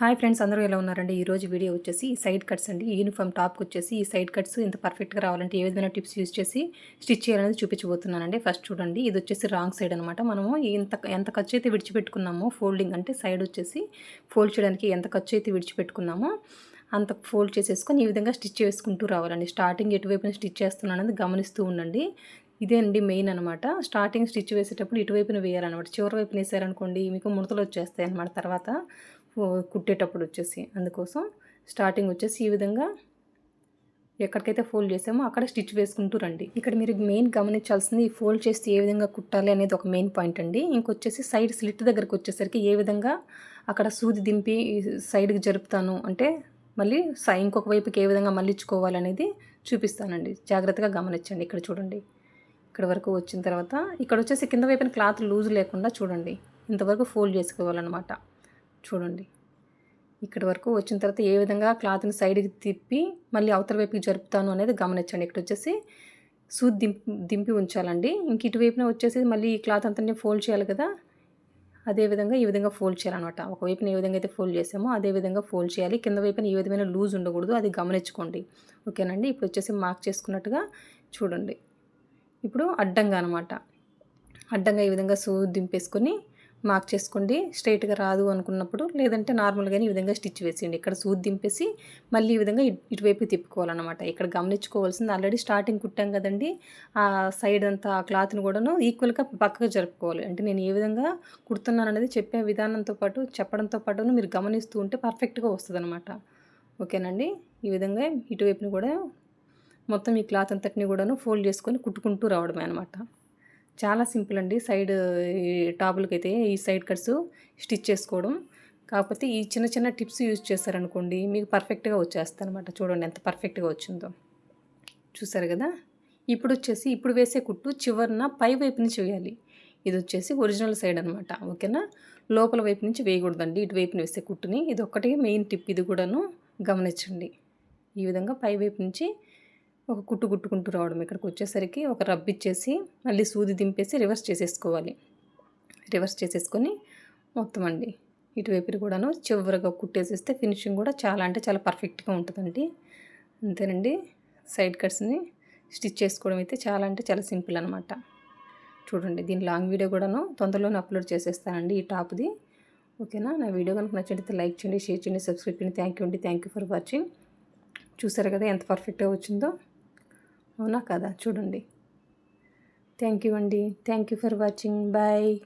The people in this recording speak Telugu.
హాయ్ ఫ్రెండ్స్ అందరూ ఎలా ఉన్నారండి? ఈరోజు వీడియో వచ్చేసి సైడ్ కట్స్ అండి. యూనిఫామ్ టాప్కి వచ్చేసి ఈ సైడ్ కట్స్ ఇంత పర్ఫెక్ట్గా రావాలంటే ఏ విధమైన టిప్స్ యూస్ చేసి స్టిచ్ చేయాలనేది చూపించబోతున్నానండి. ఫస్ట్ చూడండి ఇది వచ్చేసి రాంగ్ సైడ్ అనమాట మనము ఎంత ఎంత ఖర్చు అయితే విడిచిపెట్టుకున్నామో ఫోల్డింగ్ అంటే సైడ్ వచ్చేసి ఫోల్డ్ చేయడానికి ఎంత ఖర్చు అయితే విడిచిపెట్టుకున్నామో అంత ఫోల్డ్ చేసేసుకొని ఈ విధంగా స్టిచ్ చేసుకుంటూ రావాలండి. స్టార్టింగ్ ఎటువైపున స్టిచ్ చేస్తున్నానని గమనిస్తూ ఉండండి. ఇదే అండి మెయిన్ అనమాట స్టార్టింగ్ స్టిచ్ వేసేటప్పుడు ఇటువైపున వేయాలన్నమాట. చివరి వైపున వేసారనుకోండి మీకు ముడతలు వచ్చేస్తాయి అనమాట తర్వాత. కుట్టేటప్పుడు వచ్చేసి అందుకోసం స్టార్టింగ్ వచ్చేసి ఈ విధంగా ఎక్కడికైతే ఫోల్డ్ చేసామో అక్కడ స్టిచ్ వేసుకుంటూ రండి. ఇక్కడ మీరు మెయిన్ గమనించాల్సింది ఈ ఫోల్డ్ చేస్తే ఏ విధంగా కుట్టాలి అనేది ఒక మెయిన్ పాయింట్ అండి. ఇంకొచ్చేసి సైడ్ స్లిట్ దగ్గరకు వచ్చేసరికి ఏ విధంగా అక్కడ సూది దింపి సైడ్కి జరుపుతాను అంటే మళ్ళీ సై ఇంకొక వైపుకి ఏ విధంగా మళ్ళించుకోవాలనేది చూపిస్తానండి. జాగ్రత్తగా గమనించండి ఇక్కడ చూడండి. ఇక్కడ వరకు వచ్చిన తర్వాత ఇక్కడ వచ్చేసి కింద వైపున క్లాత్ లూజ్ లేకుండా చూడండి. ఇంతవరకు ఫోల్డ్ చేసుకోవాలన్నమాట. చూడండి. ఇక్కడ వరకు వచ్చిన తర్వాత ఏ విధంగా క్లాత్ని సైడ్కి తిప్పి మళ్ళీ అవతల వైపుకి జరుపుతాను అనేది గమనించండి. ఇక్కడ వచ్చేసి సూద్ దింపి దింపి ఉంచాలండి. ఇంక ఇటువైపున వచ్చేసి మళ్ళీ ఈ క్లాత్ అంతా ఫోల్డ్ చేయాలి కదా. అదే విధంగా ఈ విధంగా ఫోల్డ్ చేయాలన్నమాట. ఒకవైపున ఏ విధంగా అయితే ఫోల్డ్ చేసామో అదే విధంగా ఫోల్డ్ చేయాలి. కింద వైపున ఏ విధమైన లూజ్ ఉండకూడదు. అది గమనించుకోండి. ఓకేనండి? ఇప్పుడు వచ్చేసి మార్క్ చేసుకున్నట్టుగా చూడండి. ఇప్పుడు అడ్డంగా అనమాట అడ్డంగా ఈ విధంగా సూ దింపేసుకొని మార్క్ చేసుకోండి. స్ట్రైట్గా రాదు అనుకున్నప్పుడు లేదంటే నార్మల్గానే ఈ విధంగా స్టిచ్ వేసేయండి. ఇక్కడ సూది దింపేసి మళ్ళీ ఈ విధంగా ఇటువైపు తిప్పుకోవాలన్నమాట. ఇక్కడ గమనించుకోవాల్సింది ఆల్రెడీ స్టార్టింగ్ కుట్టాం కదండి. ఆ సైడ్ అంతా ఆ క్లాత్ని కూడాను ఈక్వల్గా పక్కగా జరుపుకోవాలి. అంటే నేను ఏ విధంగా కుడుతున్నాను అనేది చెప్పే విధానంతో పాటు చెప్పడంతో పాటు మీరు గమనిస్తూ ఉంటే పర్ఫెక్ట్గా వస్తుంది అనమాట ఓకేనండి? ఈ విధంగా ఇటువైపుని కూడా మొత్తం ఈ క్లాత్ అంతటిని కూడాను ఫోల్డ్ చేసుకొని కుట్టుకుంటూ రావడమే అనమాట చాలా సింపుల్ అండి. సైడ్ టాపులకి అయితే ఈ సైడ్ కట్స్ స్టిచ్ చేసుకోవడం. కాకపోతే ఈ చిన్న చిన్న టిప్స్ యూజ్ చేస్తారనుకోండి మీకు పర్ఫెక్ట్గా వచ్చేస్తుంది అనమాట చూడండి ఎంత పర్ఫెక్ట్గా వచ్చిందో. చూసారు కదా? ఇప్పుడు వచ్చేసి ఇప్పుడు వేసే కుట్టు చివరిన పై వైపు నుంచి వేయాలి. ఇది వచ్చేసి ఒరిజినల్ సైడ్ అనమాట. ఓకేనా? లోపల వైపు నుంచి వేయకూడదండి. ఇటువైపున వేసే కుట్టుని. ఇది ఒక్కటే మెయిన్ టిప్. ఇది కూడాను గమనించండి. ఈ విధంగా పై వైపు నుంచి ఒక కుట్టు కుట్టుకుంటూ రావడం ఇక్కడికి వచ్చేసరికి ఒక రబ్ ఇచ్చేసి మళ్ళీ సూది దింపేసి రివర్స్ చేసేసుకోవాలి. రివర్స్ చేసేసుకొని మొత్తం అండి. ఇటువైపు కూడాను చివరిగా కుట్టేసేస్తే ఫినిషింగ్ కూడా చాలా అంటే చాలా పర్ఫెక్ట్గా ఉంటుందండి. అంతేనండి. సైడ్ కట్స్ని స్టిచ్ చేసుకోవడం అయితే చాలా అంటే చాలా సింపుల్ అనమాట చూడండి దీని లాంగ్ వీడియో కూడాను తొందరలోనే అప్లోడ్ చేసేస్తానండి ఈ టాప్ది. ఓకేనా? నా వీడియో కనుక నచ్చినట్లయితే లైక్ చేయండి షేర్ చేయండి సబ్స్క్రైబ్ చేయండి. థ్యాంక్ యూ అండి. Thank you for watching. చూసారు కదా ఎంత పర్ఫెక్ట్గా వచ్చిందో? అవునా కదా? చూడండి. థ్యాంక్ యూ అండి. Thank you for watching bye